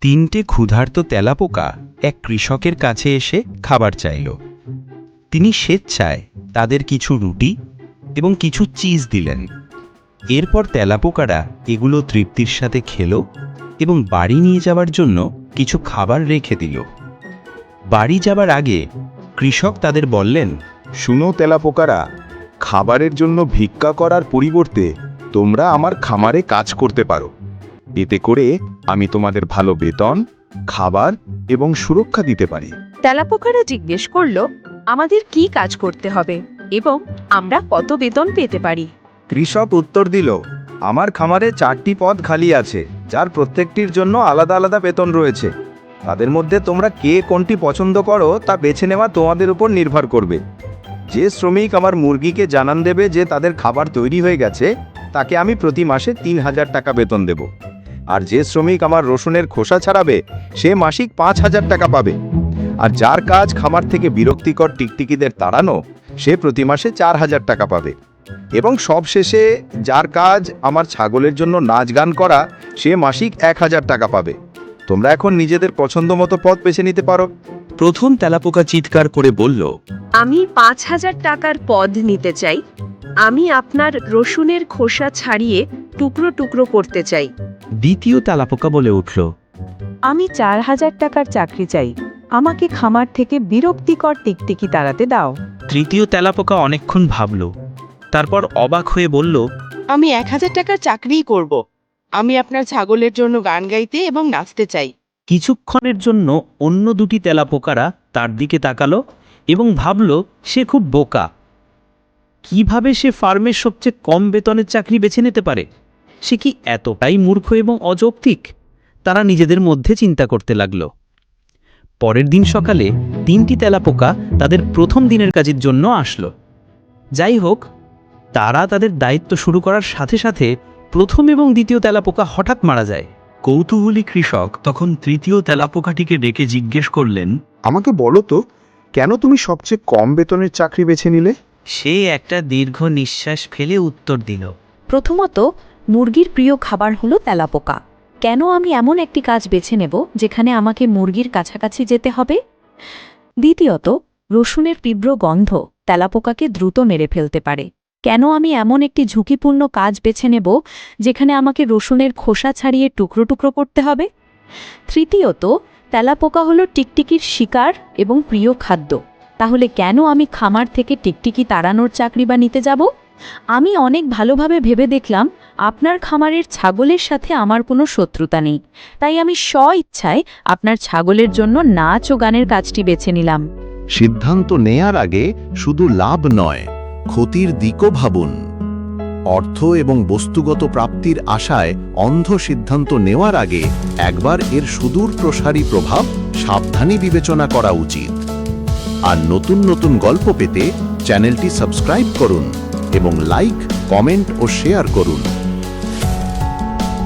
তিনটে ক্ষুধার্ত তেলাপোকা এক কৃষকের কাছে এসে খাবার চাইল। তিনি স্বেচ্ছায় তাদের কিছু রুটি এবং কিছু চিজ দিলেন। এরপর তেলাপোকারা এগুলো তৃপ্তির সাথে খেলো এবং বাড়ি নিয়ে যাওয়ার জন্য কিছু খাবার রেখে দিল। বাড়ি যাবার আগে কৃষক তাদের বললেন, শুনো তেলাপোকারা, খাবারের জন্য ভিক্ষা করার পরিবর্তে তোমরা আমার খামারে কাজ করতে পারো। এতে করে আমি তোমাদের ভালো বেতন খাবার এবং সুরক্ষা দিতে পারি। তেলাপোকারা জিজ্ঞেস করল আমাদের কি কাজ করতে হবে এবং আমরা কত বেতন পেতে পারি? কৃষক উত্তর দিল আমার খামারে চারটি পদ খালি আছে যার প্রত্যেকটির জন্য আলাদা আলাদা বেতন রয়েছে। তাদের মধ্যে তোমরা কে কোনটি পছন্দ করো তা বেছে নেওয়া তোমাদের উপর নির্ভর করবে। যে শ্রমিক আমার মুরগিকে জানান দেবে যে তাদের খাবার তৈরি হয়ে গেছে তাকে আমি প্রতি মাসে তিন হাজার টাকা বেতন দেব। আর যে শ্রমিক আমার রসুনের খোসা ছাড়াবে, সে মাসিক পাঁচ হাজার টাকা পাবে। আর যার কাজ খামার থেকে বিরক্তিকর টিকটিকিদের তাড়ানো, সে প্রতি মাসে চার হাজার টাকা পাবে। এবং সবশেষে যার কাজ আমার ছাগলের জন্য নাচ গান করা, সে মাসিক এক হাজার টাকা পাবে। তোমরা এখন নিজেদের পছন্দ মতো পথ বেছে নিতে পারো। প্রথম তেলাপোকা চিৎকার করে বলল আমি পাঁচ হাজার টাকার পদ নিতে চাই। আমি আপনার রসুনের খোসা ছাড়িয়ে টুকরো টুকরো করতে চাই। দ্বিতীয় তেলাপোকা বলে উঠল আমি চার হাজার টাকার চাকরি চাই। আমাকে খামার থেকে বিরক্তিকর টিকটিকি তাড়াতে দাও। তৃতীয় তেলাপোকা অনেকক্ষণ ভাবল তারপর অবাক হয়ে বলল আমি এক হাজার টাকার চাকরিই করব। আমি আপনার ছাগলের জন্য গান গাইতে এবং নাচতে চাই। কিছুক্ষণের জন্য অন্য দুটি তেলাপোকারা তার দিকে তাকালো এবং ভাবল সে খুব বোকা। কীভাবে সে ফার্মের সবচেয়ে কম বেতনের চাকরি বেছে নিতে পারে? সে কি এতটাই মূর্খ এবং অযৌক্তিক? তারা নিজেদের মধ্যে চিন্তা করতে লাগল। পরের দিন সকালে তিনটি তেলাপোকা তাদের প্রথম দিনের কাজের জন্য আসলো। যাই হোক, তারা তাদের দায়িত্ব শুরু করার সাথে সাথে প্রথম এবং দ্বিতীয় তেলাপোকা হঠাৎ মারা যায়। কৌতূহলী কৃষক তখন তৃতীয় তেলাপোকাটিকে ডেকে জিজ্ঞেস করলেন আমাকে বলো তো কেন তুমি সবচেয়ে কম বেতনের চাকরি বেছে নিলে? সে একটা দীর্ঘ নিঃশ্বাস ফেলে উত্তর দিল প্রথমত মুরগির প্রিয় খাবার হলো তেলাপোকা। কেন আমি এমন একটি কাজ বেছে নেব যেখানে আমাকে মুরগির কাছাকাছি যেতে হবে? দ্বিতীয়ত রসুনের তীব্র গন্ধ তেলাপোকাকে দ্রুত মেরে ফেলতে পারে। কেন আমি এমন একটি ঝুঁকিপূর্ণ কাজ বেছে নেব যেখানে আমাকে রসুনের খোসা ছাড়িয়ে টুকরো টুকরো করতে হবে? তৃতীয়ত, তেলাপোকা হলো টিকটিকির শিকার এবং প্রিয় খাদ্য। তাহলে কেন আমি খামার থেকে টিকটিকি তাড়ানোর চাকরি বা নিতে যাব? আমি অনেক ভালোভাবে ভেবে দেখলাম আপনার খামারের ছাগলের সাথে আমার কোনো শত্রুতা নেই। তাই আমি স্ব ইচ্ছায় আপনার ছাগলের জন্য নাচ ও গানের কাজটি বেছে নিলাম। সিদ্ধান্ত নেয়ার আগে শুধু লাভ নয় ক্ষতির দিকও ভাবুন। অর্থ এবং বস্তুগত প্রাপ্তির আশায় অন্ধ সিদ্ধান্ত নেওয়ার আগে একবার এর সুদূর প্রসারী প্রভাব সাবধানে বিবেচনা করা উচিত। আর নতুন নতুন গল্প পেতে চ্যানেলটি সাবস্ক্রাইব করুন এবং লাইক, কমেন্ট ও শেয়ার করুন।